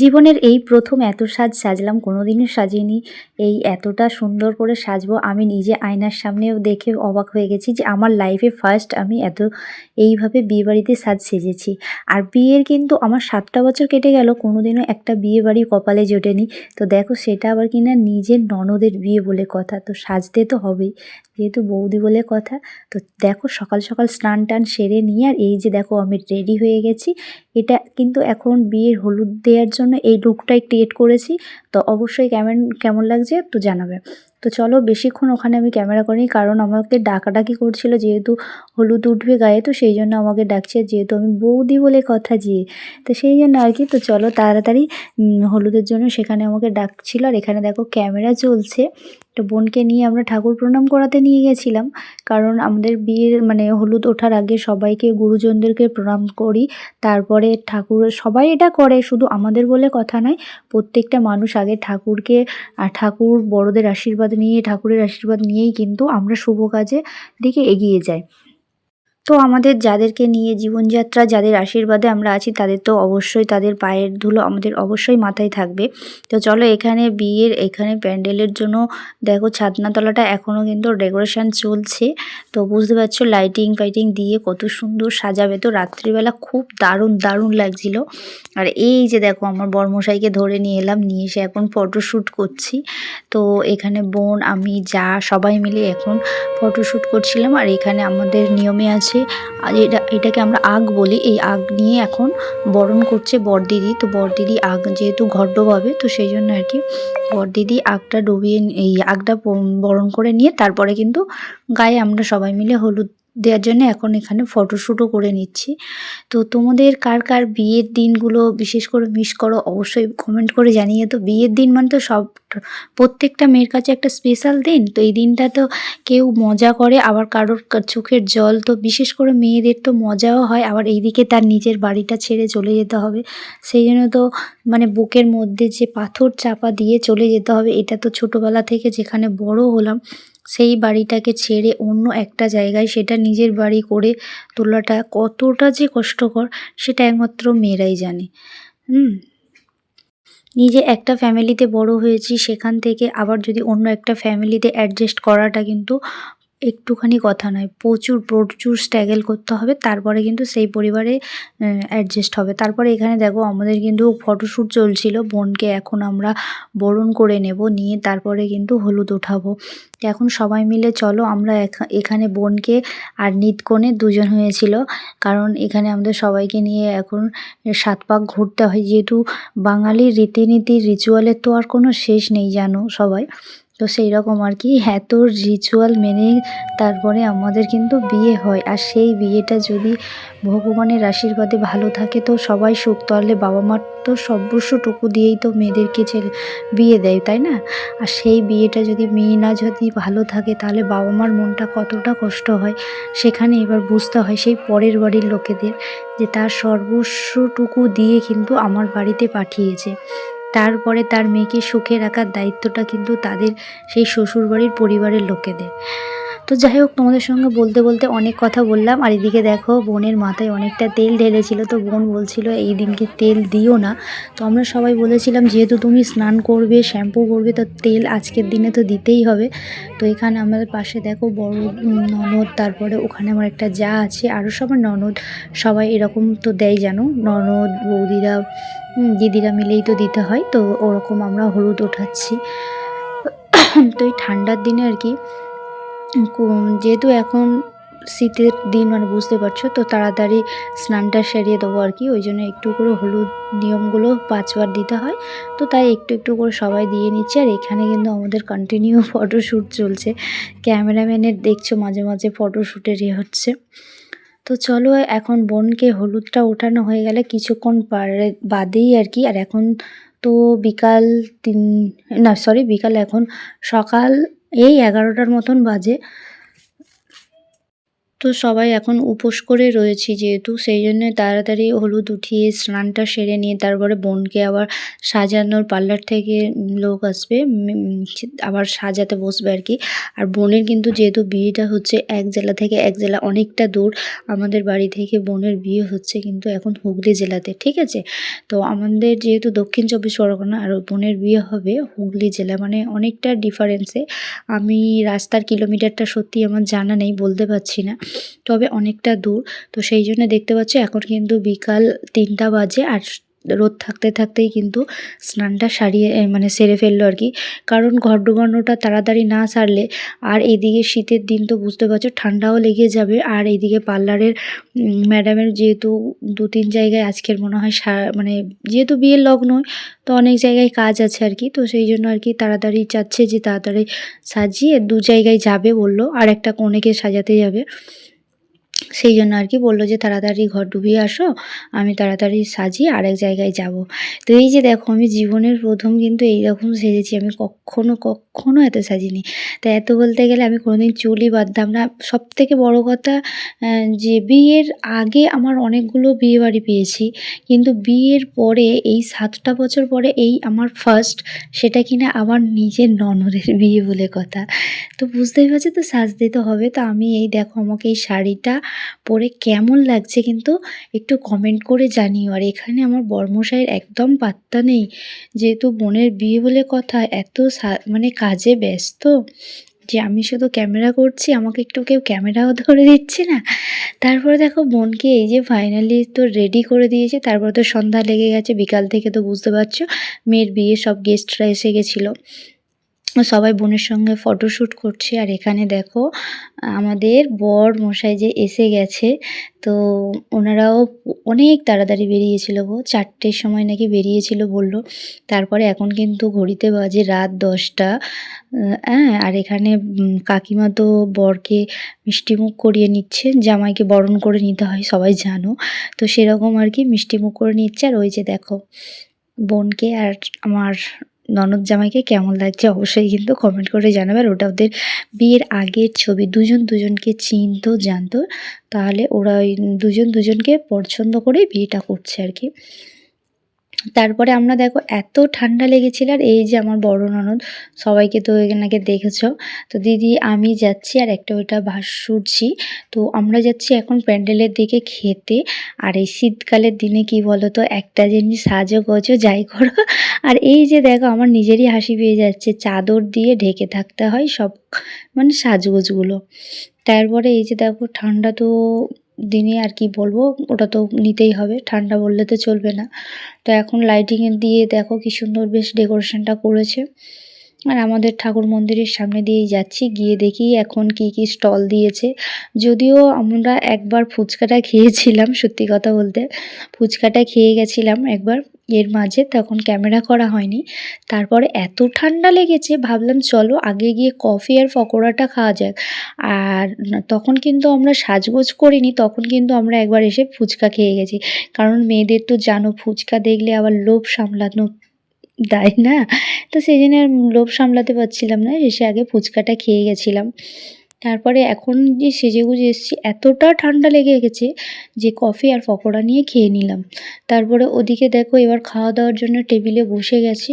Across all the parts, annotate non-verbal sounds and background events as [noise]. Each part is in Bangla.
জীবনের এই প্রথম এত সাজ সাজলাম, কোনোদিনও সাজিনি। এই এতটা সুন্দর করে সাজবো, আমি নিজে আয়নার সামনেও দেখে অবাক হয়ে গেছি যে আমার লাইফে ফার্স্ট আমি এত এইভাবে বিয়েবাড়িতে সাজ সেজেছি। আর বিয়ের কিন্তু আমার সাতটা বছর কেটে গেল, কোনোদিনও একটা বিয়ে বাড়ি কপালে জোটেনি। তো দেখো, সেটা আবার কিনা নিজের ননদের বিয়ে বলে কথা। তো সাজতে তো হবেই, যেহেতু বৌদি বলে কথা। তো দেখো, সকাল সকাল স্নান টান সেরে নিয়ে আর এই যে দেখো, আমি রেডি হয়ে গেছি। এটা কিন্তু এখন বিয়ের হলুদ দেওয়ার জন্য এই লুকটাই ক্রিয়েট করেছি। তো অবশ্যই কেমন কেমন লাগছে একটু জানাবে। তো চলো বেশিক্ষণ ওখানে আমি ক্যামেরা করিনি, কারণ আমাকে ডাকাডাকি করছিল যেহেতু হলুদ উঠবে গায়ে, তো সেই জন্য আমাকে ডাকছে যেহেতু আমি বৌদি বলে কথা যে তো সেই জন্য আর কি, তো চলো তাড়াতাড়ি হলুদের জন্য সেখানে আমাকে ডাকছিল। আর এখানে দেখো ক্যামেরা চলছে। তো বোনকে নিয়ে আমরা ঠাকুর প্রণাম করাতে নিয়ে গেছিলাম। কারণ আমাদের বিয়ের মানে হলুদ ওঠার আগে সবাইকে, গুরুজনদেরকে প্রণাম করি। তারপরে ঠাকুর, সবাই এটা করে, শুধু আমাদের বলে কথা নয়, প্রত্যেকটা মানুষ আগে ঠাকুরকে ঠাকুর বড়দের আশীর্বাদ নিয়ে, ঠাকুরের আশীর্বাদ নিয়েই কিন্তু আমরা শুভ কাজে দিকে এগিয়ে যাই। তো আমাদের যাদেরকে নিয়ে জীবনযাত্রা, যাদের আশীর্বাদে আমরা আছি, তাদের তো অবশ্যই তাদের পায়ের ধুলো আমাদের অবশ্যই মাথায় থাকবে। তো চলো এখানে বিয়ের, এখানে প্যান্ডেলের জন্য দেখো ছাদনাতলাটা এখনও কিন্তু ডেকোরেশন চলছে। তো বুঝতে পারছ লাইটিং ফাইটিং দিয়ে কত সুন্দর সাজাবে। তো রাত্রিবেলা খুব দারুণ দারুণ লাগছিল। আর এই যে দেখো আমার বর্মশাইকে ধরে নিয়ে এলাম, নিয়ে এসে এখন ফটোশ্যুট করছি। তো এখানে বোন, আমি, যা, সবাই মিলে এখন ফটোশ্যুট করছিলাম। আর এখানে আমাদের নিয়মে আছে আছে আর এটা, এটাকে আমরা আগ বলি। এই আগ নিয়ে এখন বরণ করছে বরদিদি। তো বরদিদি আগ যেহেতু ঘড্ড হবে, তো সেই জন্য আর কি বরদিদি আগটা ডুবিয়ে এই আগটা বরণ করে নিয়ে তারপরে কিন্তু গায়ে আমরা সবাই মিলে হলুদ দেওয়ার জন্য এখন এখানে ফটোশ্যুটও করে নিচ্ছি। তো তোমাদের কার কার বিয়ের দিনগুলো বিশেষ করে মিস করো অবশ্যই কমেন্ট করে জানিয়ে তো বিয়ের দিন মানে তো সব, প্রত্যেকটা মেয়ের কাছে একটা স্পেশাল দিন। তো এই দিনটা তো কেউ মজা করে, আবার কারোর চোখের জল তো বিশেষ করে মেয়েদের তো মজাও হয়। আবার এইদিকে তার নিজের বাড়িটা ছেড়ে চলে যেতে হবে। সেই জন্য তো মানে বুকের মধ্যে যে পাথর চাপা দিয়ে চলে যেতে হবে, এটা তো ছোটোবেলা থেকে যেখানে বড় হলাম। সেই বাড়িটাকে ছেড়ে অন্য একটা জায়গায় সেটা নিজের বাড়ি করে তোলাটা কতটা যে কষ্টকর, সেটা একমাত্র মেয়েরাই জানে। হুম? নিজে একটা ফ্যামিলিতে বড় হয়েছি, সেখান থেকে আবার যদি অন্য একটা ফ্যামিলিতে অ্যাডজাস্ট করাটা কিন্তু একটুখানি কথা নয়, প্রচুর প্রচুর স্ট্রাগল করতে হবে, তারপরে কিন্তু সেই পরিবারে অ্যাডজাস্ট হবে। তারপরে এখানে দেখো, আমাদের কিন্তু ফটোশ্যুট চলছিল, বোনকে এখন আমরা বরণ করে নেব, নিয়ে তারপরে কিন্তু হলুদ ওঠাবো এখন সবাই মিলে চলো, আমরা এখানে বোনকে আর নিতকনে দুজন হয়েছিল, কারণ এখানে আমাদের সবাইকে নিয়ে এখন সাত পাক ঘুরতে হয়, যেহেতু বাঙালির রীতিনীতি রিচুয়ালের তো আর কোনো শেষ নেই, জানো সবাই। তো সেই রকম আর কি। এত রিচুয়াল মেনে তারপরে আমাদের কিন্তু বিয়ে হয়। আর সেই বিয়েটা যদি ভগবানের আশীর্বাদে ভালো থাকে, তো সবাই সুখ। তাহলে বাবা মার তো সর্বস্বটুকু দিয়েই তো মেয়েদেরকে ছেলে বিয়ে দেয়, তাই না? আর সেই বিয়েটা যদি মেয়ে না যদি ভালো থাকে, তাহলে বাবা মার মনটা কতটা কষ্ট হয়, সেখানে এবার বুঝতে হয় সেই পরের বাড়ির লোকেদের যে তার সর্বস্বটুকু দিয়ে কিন্তু আমার বাড়িতে পাঠিয়েছে। তারপরে তার মেয়েকে সুখে রাখার দায়িত্বটা কিন্তু তাদের সেই শ্বশুরবাড়ির পরিবারের লোকেদের। তো যাই হোক, তোমাদের সঙ্গে বলতে বলতে অনেক কথা বললাম। আর এদিকে দেখো, বোনের মাথায় অনেকটা তেল ঢেলেছিল তো বোন বলছিল, এই দিনকে তেল দিও না। তো আমরা সবাই বলেছিলাম, যেহেতু তুমি স্নান করবে, শ্যাম্পু করবে, তো তেল আজকের দিনে তো দিতেই হবে। তো এখানে আমাদের পাশে দেখো, বড় ননদ, তারপরে ওখানে আমার একটা যা আছে আরও সবার ননদ সবাই এরকম তো দেয় জানো, ননদ, বৌদিরা দিদিরা মিলেই তো দিতে হয়, তো ওরকম আমরা হলুদ ওঠাচ্ছি। তো এই ঠান্ডার দিনে আর কি যেহেতু এখন শীতের দিন মানে বুঝতে পারছ, তো তাড়াতাড়ি স্নানটা সেরিয়ে দেবো আর কি। ওই জন্য একটু করে হলুদ নিয়মগুলো পাঁচবার দিতে হয়। তো তাই একটু একটু করে সবাই দিয়ে নিচ্ছে। আর এখানে কিন্তু আমাদের কন্টিনিউ ফটোশ্যুট [laughs] চলছে। ক্যামেরাম্যানের দেখছ মাঝে মাঝে ফটোশ্যুটের ইয়ে হচ্ছে। তো চলো, এখন বোনকে হলুদটা ওঠানো হয়ে গেলে কিছুক্ষণ পারে, বাদেই আর কি। আর এখন তো বিকাল তিন, না সরি বিকাল এখন সকাল এই এগারোটার মতন বাজে। তো সবাই এখন উপোস করে রয়েছি যেহেতু, সেই জন্য তাড়াতাড়ি হলুদ উঠিয়ে স্নানটা সেরে নিয়ে তারপরে বোনকে আবার সাজানোর পার্লার থেকে লোক আসবে আবার সাজাতে বসবে আর কি। আর বোনের কিন্তু যেহেতু বিয়েটা হচ্ছে এক জেলা থেকে এক জেলা অনেকটা দূর, আমাদের বাড়ি থেকে বোনের বিয়ে হচ্ছে কিন্তু এখন হুগলি জেলাতে, ঠিক আছে? তো আমাদের যেহেতু দক্ষিণ চব্বিশ পরগনা আর বোনের বিয়ে হবে হুগলি জেলা মানে অনেকটা ডিফারেন্সে আমি রাস্তার কিলোমিটারটা সত্যি আমার জানা নেই, বলতে পারছি না। তবে অনেকটা দূর। তো সেই জন্য দেখতে পাচ্ছ এখন কিন্তু বিকাল তিনটা বাজে আর রোদ থাকতে থাকতেই কিন্তু স্নানটা সারিয়ে মানে সেরে ফেলল আর কি। কারণ ঘর ডোবানোটা তাড়াতাড়ি না সারলে আর এইদিকে শীতের দিন তো বুঝতে পারছ, ঠান্ডাও লেগে যাবে। আর এইদিকে পার্লারের ম্যাডামের যেহেতু দু তিন জায়গায় আজকের মনে হয় মানে যেহেতু বিয়ের লগ্ন, তো অনেক জায়গায় কাজ আছে আর কি। তো সেই জন্য আর কি তাড়াতাড়ি চাচ্ছে যে তাড়াতাড়ি সাজিয়ে দু জায়গায় যাবে বলল, আর একটা কনেকে সাজাতে যাবে। সেই জন্য আর কি বলল যে, তাড়াতাড়ি ঘর ডুবিয়ে আসো, আমি তাড়াতাড়ি সাজিয়ে আরেক জায়গায় যাব। তো এই যে দেখো, আমি জীবনের প্রথম কিন্তু এইরকম সেজেছি। আমি কখনো কখনো এত সাজিনি। তা এত বলতে গেলে আমি কোনোদিন চুলই বাঁধতাম না। সব থেকে বড়ো কথা যে বিয়ের আগে আমার অনেকগুলো বিয়ে বাড়ি পেয়েছি। কিন্তু বিয়ের পরে, এই সাতটা বছর পরে এই আমার ফার্স্ট সেটা কিনা আমার নিজের ননদের বিয়ে বলে কথা। তো বুঝতেই পারছি তো, সাজতে তো হবে। তো আমি এই দেখো, আমাকে এই শাড়িটা পরে কেমন লাগছে কিন্তু একটু কমেন্ট করে জানিও। আর এখানে আমার বর্মশাইয়ের একদম পাত্তা নেই। যেহেতু বোনের বিয়ে বলে কথা, এত মানে কাজে ব্যস্ত যে আমি শুধু ক্যামেরা করছি, আমাকে একটু কেউ ক্যামেরাও ধরে দিচ্ছে না। তারপরে দেখো বোনকে এই যে ফাইনালি তো রেডি করে দিয়েছে, তারপর তো সন্ধ্যা লেগে গেছে, বিকাল থেকে তো বুঝতে পারছ, মেয়ের বিয়ে সব গেস্টরা এসে গেছিল। সবাই বোনের সঙ্গে ফটোশ্যুট করছে আর এখানে দেখো, আমাদের বর মশাই যে এসে গেছে, তো ওনারাও অনেক তাড়াতাড়ি বেরিয়েছিল গো, চারটের সময় নাকি বেরিয়েছিল বলল, তারপরে এখন কিন্তু ঘড়িতে বাজে রাত দশটা হ্যাঁ আর এখানে কাকিমা তো বরকে মিষ্টিমুখ করিয়ে নিচ্ছে, জামাইকে বরণ করে নিতে হয়, সবাই জানো, তো সেরকম আর কি মিষ্টিমুখ করে নিচ্ছে, আর ওই যে দেখো, বোনকে আর আমার ননদ জামাইকে কেমন লাগছে অবশ্যই কিন্তু কমেন্ট করে জানাবে আর ওটা ওদের বিয়ের আগের ছবি, দুজন দুজনকে চিনত, জানতো। তাহলে ওরা ওই দুজন দুজনকে পছন্দ করে বিয়েটা করছে আর কি। তারপরে আমরা দেখো এত ঠান্ডা লেগেছিল আর এই যে আমার বড় ননদ, সবাইকে তো এনাকে দেখেছ। তো দিদি, আমি যাচ্ছি আর একটা ওইটা ভাস ভাসুরছি তো আমরা যাচ্ছি এখন প্যান্ডেলের দিকে খেতে। আর এই শীতকালের দিনে কি বলো তো একটা জিনিস সাজো গোজো যাই করো। আর এই যে দেখো, আমার নিজেরই হাসি পেয়ে যাচ্ছে। চাদর দিয়ে ঢেকে থাকতে হয় সব মানে সাজগোজগুলো। তারপরে এই যে দেখো, ঠান্ডা তো দিনে আর কি বলব, ওটা তো নিতেই হবে, ঠান্ডা বললে তো চলবে না। তো এখন লাইটিংয়ের দিয়ে দেখো কি সুন্দর বেশ ডেকোরেশনটা করেছে। আর আমাদের ঠাকুর মন্দিরের সামনে দিয়েই যাচ্ছি। গিয়ে দেখি এখন কি কি স্টল দিয়েছে। যদিও আমরা একবার ফুচকাটা খেয়েছিলাম, সত্যি কথা বলতে। ফুচকাটা খেয়ে গেছিলাম একবার এর মাঝে, তখন ক্যামেরা করা হয়নি। তারপরে এত ঠান্ডা লেগেছে, ভাবলাম চলো আগে গিয়ে কফি আর পকোড়াটা খাওয়া যাক। আর তখন কিন্তু আমরা সাজগোজ করিনি, তখন কিন্তু আমরা একবার এসে ফুচকা খেয়ে গেছি। কারণ মেয়েদের তো জানো, ফুচকা দেখলে আবার লোভ সামলানো দেয় না? তো সেই জন্য আর লোভ সামলাতে পারছিলাম না, এসে আগে ফুচকাটা খেয়ে গেছিলাম। তারপরে এখন যে সেজেগুজে এসেছি, এতটা ঠান্ডা লেগে গেছে যে কফি আর পকোড়া নিয়ে খেয়ে নিলাম। তারপরে ওদিকে দেখো এবার খাওয়া দাওয়ার জন্য টেবিলে বসে গেছি।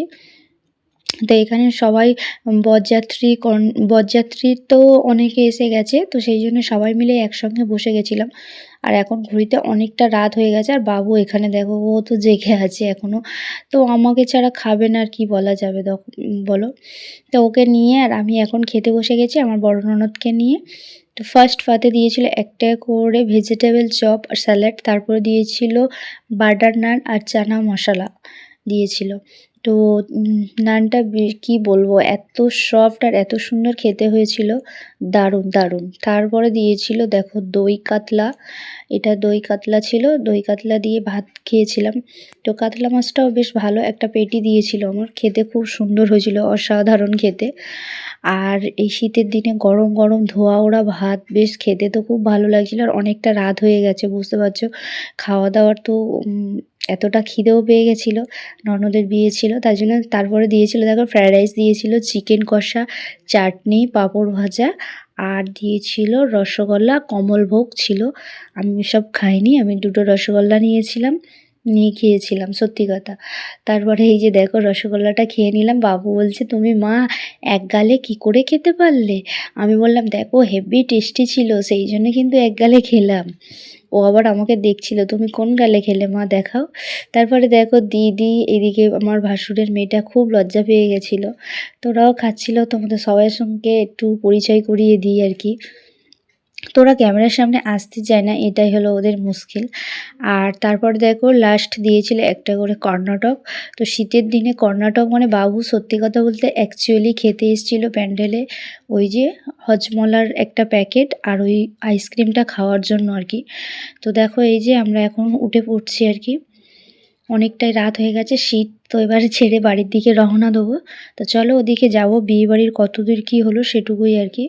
তো এখানে সবাই বরযাত্রী বরযাত্রী তো অনেকে এসে গেছে, তো সেই জন্য সবাই মিলে একসঙ্গে বসে গেছিলাম। আর এখন ঘড়িতে অনেকটা রাত হয়ে গেছে, আর বাবু এখানে দেখো, ও তো জেগে আছে এখনও তো আমাকে ছাড়া খাবে না আর কি বলা যাবে বলো? তো ওকে নিয়ে আর আমি এখন খেতে বসে গেছি আমার বড় ননদকে নিয়ে। তো ফার্স্ট ফাতে দিয়েছিল একটা করে ভেজিটেবল চপ, আর স্যালাড তারপরে দিয়েছিল বাটার নান আর চানা মশলা দিয়েছিল। তো নানটা কি বলব, এত সফট আর এত সুন্দর খেতে হয়েছিল। দারুণ দারুণ। তারপরে দিয়েছিল, দেখো, দই কাতলা। এটা দই কাতলা ছিল, দই কাতলা দিয়ে ভাত খেয়েছিলাম। তো, কাতলা মাছটাও বেশ ভালো একটা পেটি দিয়েছিল আমার। খেতে খুব সুন্দর হয়েছিল, অসাধারণ খেতে। আর এই শীতের দিনে গরম গরম ধোয়া ওড়া ভাত বেশ খেতে তো খুব ভালো লাগছিল, আর অনেকটা রাত হয়ে গেছে, বুঝতে পারছ? খাওয়া দাওয়ার তো এতটা খিদেও পেয়ে গেছিল, ননদের বিয়ে ছিল তাই জন্য তারপরে দিয়েছিল দেখো ফ্রায়েড রাইস দিয়েছিল চিকেন কষা, চাটনি, পাঁপড় ভাজা, আর দিয়েছিল রসগোল্লা কমলভোগ ছিল। আমি সব খাইনি, আমি দুটো রসগোল্লা নিয়েছিলাম, নিয়ে খেয়েছিলাম, সত্যি কথা। তারপরে এই যে দেখো রসগোল্লাটা খেয়ে নিলাম, বাবু বলছে, তুমি মা, এক গালে কি করে খেতে পারলে? আমি বললাম, দেখো হেভি টেস্টি ছিল, সেই জন্য কিন্তু এক গালে খেলাম। ও আবার আমাকে দেখছিল, তুমি কোন গালে খেলে মা? দেখাও। তারপরে দেখো দিদি এদিকে আমার ভাসুরের মেয়েটা খুব লজ্জা পেয়ে গেছিল। তো ওরাও খাচ্ছিল, তোমাদের সবাই সঙ্গে একটু পরিচয় করিয়ে দিই আর কি। তোরা ক্যামেরার সামনে আসতে চায় না, এটাই হলো ওদের মুশকিল। আর তারপর দেখো লাস্ট দিয়েছিল একটা করে কর্ণাটক। তো শীতের দিনে কর্ণাটক মানে বাবু, সত্যি কথা বলতে অ্যাকচুয়ালি খেতে এসেছিল প্যান্ডেলে ওই যে হজমলার একটা প্যাকেট আর ওই আইসক্রিমটা খাওয়ার জন্য আর কি। তো দেখো এই যে আমরা এখন উঠে পড়ছি আর কি। অনেকটাই রাত হয়ে গেছে, শীত তো এবারে ছেড়ে বাড়ির দিকে রওনা দেবো। তো চলো ওদিকে যাব বিয়ে বাড়ির কতদূর কী হলো সেটুকুই আর কি।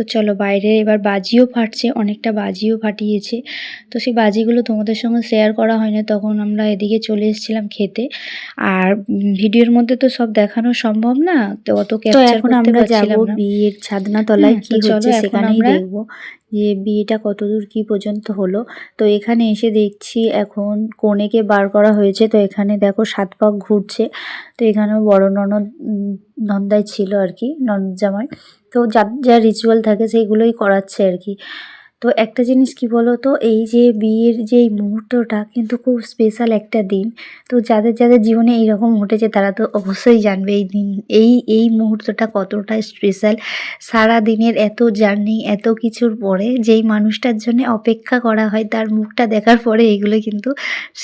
তো চলো বাইরে এবার বাজিও ফাটছে অনেকটা বাজিও ফাটিয়েছে। তো সেই বাজিগুলো তোমাদের সঙ্গে শেয়ার করা হয় না তখন আমরা এদিকে চলে এসেছিলাম খেতে। আর ভিডিওর মধ্যে তো সব দেখানো সম্ভব না তো অত ক্যাপচার এখন করতে আমরা পারছিলাম না। বিয়ের ছাদনা তলায় কি হচ্ছে সেখানেই দেখব। যে বিয়েটা কতদূর কি পর্যন্ত হলো। তো এখানে এসে দেখছি এখন কনেকে বার করা হয়েছে। তো এখানে দেখো সাত পাক ঘুরছে। তো এখানেও বড় ননদ নন্দায় ছিল আর কি, ননদ জামাই। তো যা যা রিচুয়াল থাকে সেইগুলোই করাচ্ছে আর কি। তো একটা জিনিস কি বলো তো এই যে বিয়ের যে এই মুহূর্তটা কিন্তু খুব স্পেশাল একটা দিন। তো যাদের যাদের জীবনে এইরকম ঘটেছে তারা তো অবশ্যই জানবে এই দিন, এই এই মুহূর্তটা কতটা স্পেশাল সারা দিনের এত জার্নি এত কিছুর পরে যেই মানুষটার জন্য অপেক্ষা করা হয় তার মুখটা দেখার পরে এগুলো কিন্তু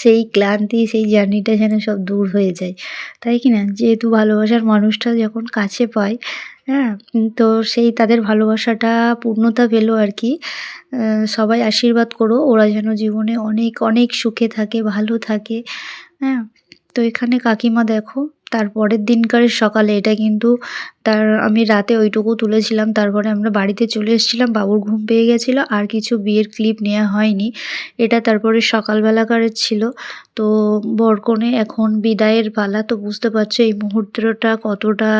সেই ক্লান্তি, সেই জার্নিটা যেন সব দূর হয়ে যায়। তাই কি না? যেহেতু ভালোবাসার মানুষটা যখন কাছে পায় হ্যাঁ তো সেই তাদের ভালোবাসাটা, পূর্ণতা পেল আর কি। সবাই আশীর্বাদ করো, ওরা যেন জীবনে অনেক অনেক সুখে থাকে, ভালো থাকে। হ্যাঁ তো এখানে কাকিমা দেখো। তার পরের দিনকারের সকালে এটা কিন্তু তার আমি রাতে ওইটুকু তুলেছিলাম। তারপরে আমরা বাড়িতে চলে এসেছিলাম, বাবুর ঘুম পেয়ে গেছিল আর কিছু বিয়ের ক্লিপ নেওয়া হয়নি। এটা তারপরে সকালবেলাকারের ছিল। তো বরকনে এখন বিদায়ের পালা, তো বুঝতে পারছ এই মুহূর্তটা কতটা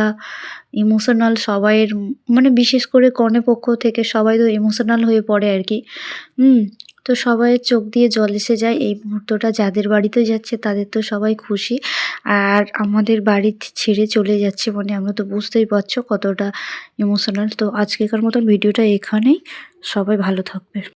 ইমোশনাল সবাইয়ের মানে বিশেষ করে কনে পক্ষ থেকে সবাই তো ইমোশনাল হয়ে পড়ে আর কি। হুম তো সবাইয়ের চোখ দিয়ে জল এসে যায়। এই মুহূর্তটা যাদের বাড়িতে যাচ্ছে তাদের তো সবাই খুশি। আর আমাদের বাড়ি ছেড়ে চলে যাচ্ছে মানে আমরা তো বুঝতেই পারছ কতটা ইমোশনাল তো আজকেকার মতন ভিডিওটা এখানেই। সবাই ভালো থাকবে।